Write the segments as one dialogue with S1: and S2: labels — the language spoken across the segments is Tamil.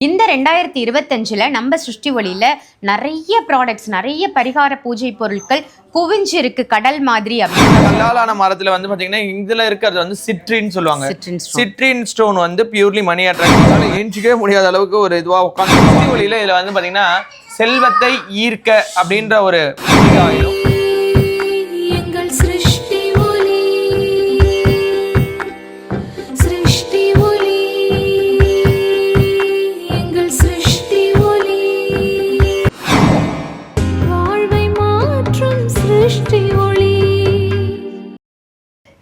S1: இந்த ரெண்டாயிரத்தி இருபத்தஞ்சில் நம்ம சிருஷ்டி ஒளியில நிறைய ப்ராடக்ட்ஸ் நிறைய பரிகார பூஜை பொருட்கள் குவிஞ்சிருக்கு கடல் மாதிரி அப்படின்னு
S2: கல்லாலான மரத்துல வந்து பாத்தீங்கன்னா இதுல இருக்கிறது வந்து சிட்ரின்னு சொல்லுவாங்க. சிட்ரின் ஸ்டோன் வந்து பியூர்லி மணி அட்ராக்ஷன் ஏஞ்சிக்கவே முடியாத அளவுக்கு ஒரு இதுவா உட்காந்து வழியில இதுல வந்து பாத்தீங்கன்னா செல்வத்தை ஈர்க்க அப்படின்ற ஒரு ஆயுதம்.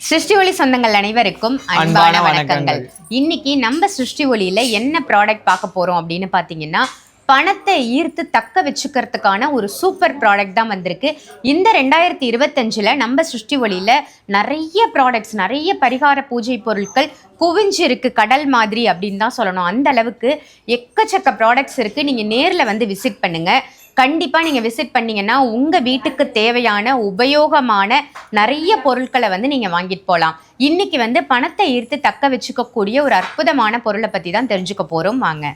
S3: சிருஷ்டி ஒளி
S1: சொந்தங்கள் அனைவருக்கும் அன்பான வணக்கங்கள். இன்னைக்கு நம்ம சிருஷ்டி ஒளியில என்ன ப்ராடக்ட் பார்க்க போறோம் அப்படின்னு பாத்தீங்கன்னா பணத்தை ஈர்த்து தக்க வச்சுக்கிறதுக்கான ஒரு சூப்பர் ப்ராடக்ட் தான் வந்திருக்கு. இந்த ரெண்டாயிரத்தி இருபத்தஞ்சில் நம்ம சிருஷ்டி ஒளியில நிறைய ப்ராடக்ட்ஸ் நிறைய பரிகார பூஜை பொருட்கள் குவிஞ்சிருக்கு கடல் மாதிரி அப்படின்னு தான் சொல்லணும். அந்த அளவுக்கு எக்கச்சக்க ப்ராடக்ட்ஸ் இருக்கு. நீங்க நேர்ல வந்து விசிட் பண்ணுங்க. கண்டிப்பாக நீங்கள் விசிட் பண்ணீங்கன்னா உங்கள் வீட்டுக்கு தேவையான உபயோகமான நிறைய பொருட்களை வந்து நீங்கள் வாங்கிட்டு போகலாம் இன்னைக்கு வந்து பணத்தை ஈர்த்து தக்க வச்சுக்கக்கூடிய ஒரு அற்புதமான பொருளை பற்றி தான் தெரிஞ்சுக்க போகிறோம் வாங்க.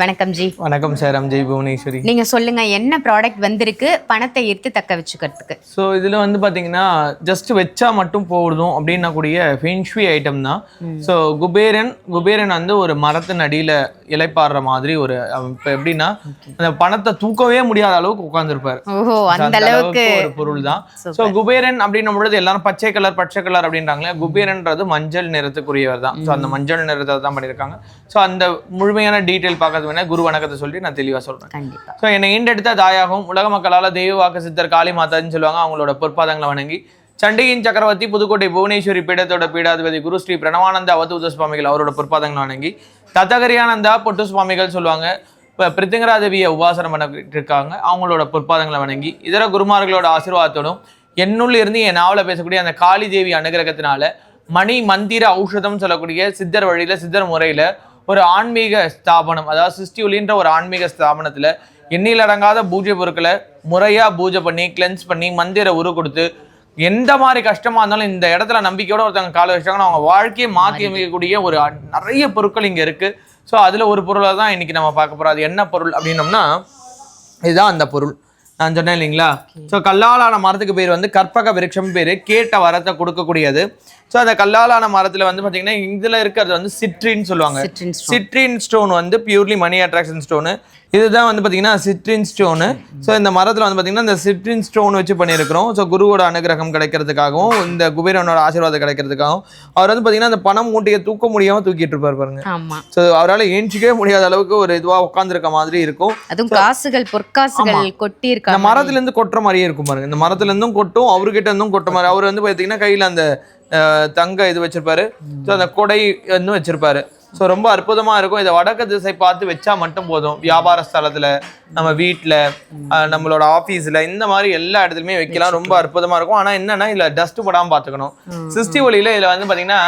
S1: வணக்கம் ஜி.
S2: வணக்கம் சார் ஜெய் புவனேஸ்வரி.
S1: நீங்க சொல்லுங்க என்ன ப்ராடக்ட் வந்திருக்கு? பணத்தை ஈர்த்து தக்க வச்சுக்கிறதுக்கு.
S2: ஸோ இதில் வந்து பார்த்தீங்கன்னா ஜஸ்ட் வச்சா மட்டும் போடுதும் அப்படின்னா கூடிய ஃபென்ஷ்வி ஐட்டம் தான். ஸோ குபேரன் குபேரன் வந்து ஒரு மரத்தின் அடியில் இலைப்பாடுற மாதிரி ஒரு இப்போ எப்படின்னா அந்த பணத்தை தூக்கவே முடியாத அளவுக்கு உட்காந்துருப்பார்
S1: ஓஹோ அந்த அளவுக்கு
S2: ஒரு பொருள் தான். ஸோ குபேரன் அப்படின்னும் பொழுது எல்லாரும் பச்சை கலர் பச்சை கலர் அப்படின்றாங்களே குபேரன்றது மஞ்சள் நிறத்துக்குரியவர் தான். ஸோ அந்த மஞ்சள் நிறத்தை தான் பண்ணியிருக்காங்க. ஸோ அந்த முழுமையான டீட்டெயில் பார்க்கறது வேணா குரு வணக்கத்தை சொல்லி நான் தெளிவாக சொல்றேன். ஸோ என்னை ஈண்டெடுத்த தாயாகவும் உலக மக்களால் தெய்வ வாக்கு சித்தர் காளி மாதான்னு சொல்லுவாங்க அவங்களோட பொற்பாதங்களை வணங்கி சண்டியின் சக்கரவர்த்தி புதுக்கோட்டை புவனேஸ்வரி பீடத்தோட பீடாதிபதி குரு ஸ்ரீ பிரணவானந்த அவதூத சுவாமிகள் அவரோட பொற்பாதங்களை வணங்கி தத்தகரியானந்தா பொட்டு சுவாமிகள் சொல்லுவாங்க இப்போ பிரித்திங்கராதேவியை உபாசனம் பண்ணிட்டு இருக்காங்க அவங்களோட பொற்பாதங்களை வணங்கி இதர குருமார்களோட ஆசீர்வாதத்தோடும் என்னுள்ள இருந்து என் நாவல பேசக்கூடிய அந்த காளி தேவி அனுகிரகத்தினால மணி மந்திர ஔஷதம் சொல்லக்கூடிய சித்தர் வழியில சித்தர் முறையில ஒரு ஆன்மீக ஸ்தாபனம் அதாவது சிருஷ்டி ஒளின்ற ஒரு ஆன்மீக ஸ்தாபனத்துல எண்ணில் அடங்காத பூஜை பொருட்களை முறையா பூஜை பண்ணி கிளென்ஸ் பண்ணி மந்திர உரு கொடுத்து எந்த மாதிரி கஷ்டமா இருந்தாலும் இந்த இடத்துல நம்பிக்கையோட ஒருத்தவங்க கால வச்சாங்கன்னா அவங்க வாழ்க்கையை மாற்றி அமைக்கக்கூடிய ஒரு நிறைய பொருட்கள் இங்க இருக்கு. ஸோ அதுல ஒரு பொருளை தான் இன்னைக்கு நம்ம பார்க்க போறோம். அது என்ன பொருள் அப்படின்னோம்னா இதுதான் அந்த பொருள். நான் சொன்னேன் இல்லைங்களா? ஸோ கல்லாலான மரத்துக்கு பேர் வந்து கற்பக விருட்சம் பேர் கேட்ட வரத்தை கொடுக்கக்கூடியது. ஸோ அந்த கல்லாலான மரத்துல வந்து பாத்தீங்கன்னா இதுல இருக்கிறது வந்து சிட்ரின்னு சொல்லுவாங்க. சிட்ரின் ஸ்டோன் வந்து பியூர்லி மணி அட்ராக்ஷன் ஸ்டோனு இதுதான் வந்து பார்த்தீங்கன்னா சிட்ரின் ஸ்டோனு ஸோ இந்த மரத்தில் வந்து பார்த்தீங்கன்னா இந்த சிட்ரின் ஸ்டோன் வச்சு பண்ணியிருக்கிறோம். ஸோ குருவோட அனுகிரகம் கிடைக்கிறதுக்காகவும் இந்த குபேரனோட ஆசீர்வாதம் கிடைக்கிறதுக்காகவும் அவர் வந்து பார்த்தீங்கன்னா அந்த பணம் மூட்டையை தூக்க முடியாமல் தூக்கிட்டு இருப்பார் பாருங்க. ஸோ அவரால் ஏஞ்சிக்கவே முடியாத அளவுக்கு ஒரு இதுவாக உட்காந்துருக்க மாதிரி இருக்கும்.
S1: அதுவும் காசுகள் பொற்காசுகள் கொட்டி
S2: இந்த
S1: இருக்கா
S2: மரத்துல இருந்து கொட்டுற மாதிரியே இருக்கும் பாருங்க. இந்த மரத்துல இருந்தும் கொட்டும் அவர்கிட்ட இருந்தும் கொட்டுற மாதிரி. அவர் வந்து பார்த்தீங்கன்னா கையில் அந்த தங்க இது வச்சிருப்பாரு. ஸோ அந்த கொடை வந்து வச்சிருப்பாரு. ஸோ ரொம்ப அற்புதமா இருக்கும். இதை வடக்கு திசை பார்த்து வச்சா மட்டும் போதும். வியாபார ஸ்தலத்துல நம்ம வீட்டில் நம்மளோட ஆஃபீஸில் இந்த மாதிரி எல்லா இடத்துலையுமே வைக்கலாம். ரொம்ப அற்புதமா இருக்கும். ஆனா என்னன்னா இதுல டஸ்ட் படாம பார்த்துக்கணும். சிருஷ்டி ஒளியில இதுல வந்து பாத்தீங்கன்னா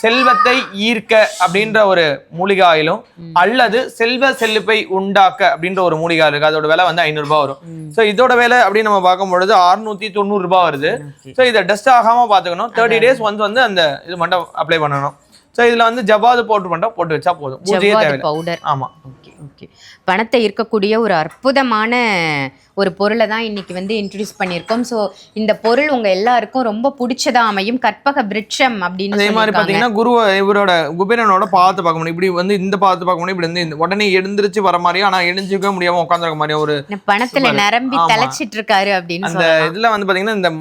S2: செல்வத்தை ஈர்க்க அப்படின்ற ஒரு மூலிகை ஆயிலும் அல்லது செல்வ செழிப்பை உண்டாக்க அப்படின்ற ஒரு மூலிகை ஆயில் இருக்கு. அதோட விலை வந்து ஐநூறு ரூபாய் வரும். ஸோ இதோட விலை அப்படின்னு நம்ம பார்க்கும் பொழுது அறுநூத்தி தொண்ணூறு ரூபாய் வருது. ஸோ இதை டஸ்ட் ஆகாம பார்த்துக்கணும். தேர்ட்டி டேஸ் ஒன்ஸ் வந்து அந்த இது மட்டும் அப்ளை பண்ணணும். ஸோ இதுல வந்து ஜவாது போட்டு மட்டும் போட்டு வச்சா போதும். பூஜையே
S1: ஜவ்வாது பவுடர்
S2: ஆமா.
S1: ஓகே ஓகே பணத்தை ஈர்க்கக்கூடிய ஒரு அற்புதமான ஒரு பொருளை தான் இன்னைக்கு வந்து இன்ட்ரடியூஸ் பண்ணியிருக்கோம். ஸோ இந்த பொருள் உங்க எல்லாருக்கும் ரொம்ப பிடிச்சதா அமையும். கற்பக விருட்சம் அப்படின்னு
S2: அதே மாதிரி. பாத்தீங்கன்னா குரு இவரோட குபேரனோட பாத்து பார்க்க முடியும். இப்படி வந்து இந்த பாத்து பார்க்க முடியும். இப்படி வந்து உடனே எழுந்திருச்சு வர மாதிரியும் ஆனா எழுந்திருக்கவே முடியாம உட்காந்துருக்க மாதிரியும் ஒரு
S1: பணத்துல. நிரம்பி. தலைச்சிட்டு இருக்காரு அப்படின்னு
S2: அந்த இதுல வந்து பாத்தீங்கன்னா இந்த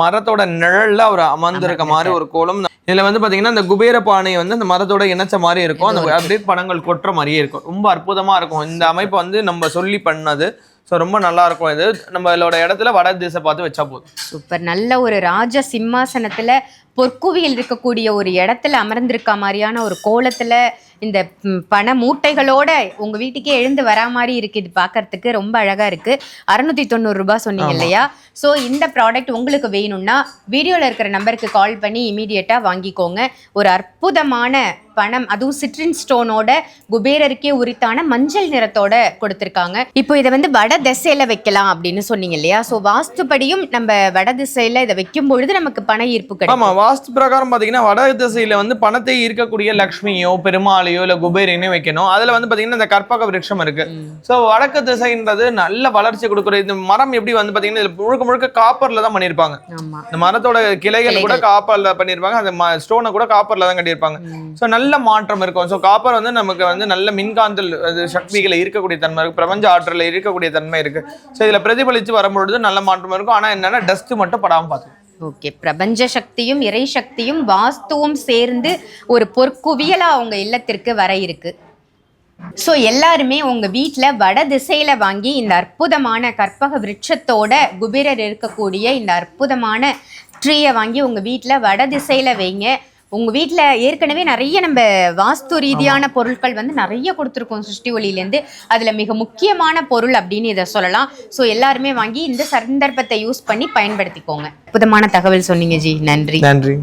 S2: மரத்தோட நிழல்ல அவர் அமர்ந்திருக்க மாதிரி ஒரு கோலம் இதுல வந்து பாத்தீங்கன்னா இந்த குபேர பானை வந்து அந்த மரத்தோட இணைச்ச மாதிரி இருக்கும். அந்த அப்படியே படங்கள் கொட்டுற மாதிரியே இருக்கும். ரொம்ப அற்புதமா இருக்கும். இந்த அமைப்பு வந்து நம்ம சொல்லி பண்ணது. ஸோ ரொம்ப நல்லா இருக்கும் இது. நம்மளோட இடத்துல வட திசை பார்த்து வச்சா போதும்.
S1: சூப்பர். நல்ல ஒரு ராஜ சிம்மாசனத்துல பொற்குவியில் இருக்கக்கூடிய ஒரு இடத்துல அமர்ந்திருக்க மாதிரியான ஒரு கோலத்துல இந்த பண மூட்டைகளோட உங்க வீட்டுக்கே எழுந்து வரா மாதிரி இருக்கு. இது பார்க்கறதுக்கு ரொம்ப அழகா இருக்கு. அறுநூத்தி தொண்ணூறு ரூபாய் சொன்னீங்க. இல்லையா? ஸோ இந்த ப்ராடக்ட் உங்களுக்கு வேணும்னா வீடியோல இருக்கிற நம்பருக்கு கால் பண்ணி இமீடியட்டா வாங்கிக்கோங்க. ஒரு அற்புதமான பணம் அதுவும் சிட்ரின் ஸ்டோனோட குபேரருக்கே உரித்தான மஞ்சள் நிறத்தோட கொடுத்திருக்காங்க. இப்போ இதை வந்து வட திசையில வைக்கலாம் அப்படின்னு சொன்னீங்க இல்லையா? ஸோ வாஸ்துபடியும் நம்ம வட திசையில இதை வைக்கும் பொழுது நமக்கு பண ஈர்ப்பு
S2: ஆமா
S1: கிடைக்கும்.
S2: வாஸ்து பிரகாரம் பாத்தீங்கன்னா வட திசையில வந்து பணத்தை ஈர்க்கக்கூடிய லக்ஷ்மியோ பெருமாளையோ இல்ல குபேரனையோ வைக்கணும். அதுல வந்து பாத்தீங்கன்னா இந்த கற்பக விருட்சம் இருக்கு. சோ வடக்கு திசைன்றது நல்ல வளர்ச்சி கொடுக்குற இந்த மரம் எப்படி வந்து பாத்தீங்கன்னா இதுல முழுக்க முழுக்க காப்பர்ல தான் பண்ணிருப்பாங்க
S1: ஆமா.
S2: இந்த மரத்தோட கிளைகள் கூட காப்பர்ல பண்ணிருப்பாங்க அந்த ஸ்டோனை கூட காப்பர்ல தான் கட்டியிருப்பாங்க. சோ நல்ல மாற்றம் இருக்கும். சோ காப்பர் வந்து நமக்கு வந்து நல்ல மின்காந்தல் அது சக்திகளை இருக்கக்கூடிய தன்மை இருக்கு. பிரபஞ்ச ஆற்றல இருக்கக்கூடிய தன்மை இருக்கு. சோ இதுல பிரதிபலிச்சு வரும்பொழுது நல்ல மாற்றம் இருக்கும். ஆனா என்னன்னா டஸ்ட் மட்டும் படாம பார்த்துக்கணும்.
S1: ஓகே. பிரபஞ்ச சக்தியும் இறை சக்தியும் வாஸ்துவும் சேர்ந்து ஒரு பொற்குவியலா அவங்க இல்லத்திற்கு வர இருக்கு. ஸோ எல்லாருமே உங்கள் வீட்டில் வட திசையில் வாங்கி இந்த அற்புதமான கற்பக விருட்சத்தோட குபேரர் இருக்கக்கூடிய இந்த அற்புதமான ட்ரீயை வாங்கி உங்கள் வீட்டில் வட திசையில் வைங்க. உங்க வீட்டில் ஏற்கனவே நிறைய நம்ம வாஸ்து ரீதியான பொருட்கள் வந்து நிறைய கொடுத்துருக்கோம் சிருஷ்டி ஒளியிலேருந்து அதுல மிக முக்கியமான பொருள் அப்படின்னு இதை சொல்லலாம். ஸோ எல்லாருமே வாங்கி இந்த சந்தர்ப்பத்தை யூஸ் பண்ணி பயன்படுத்திக்கோங்க. அற்புதமான தகவல் சொன்னீங்க ஜி. நன்றி.
S2: நன்றி.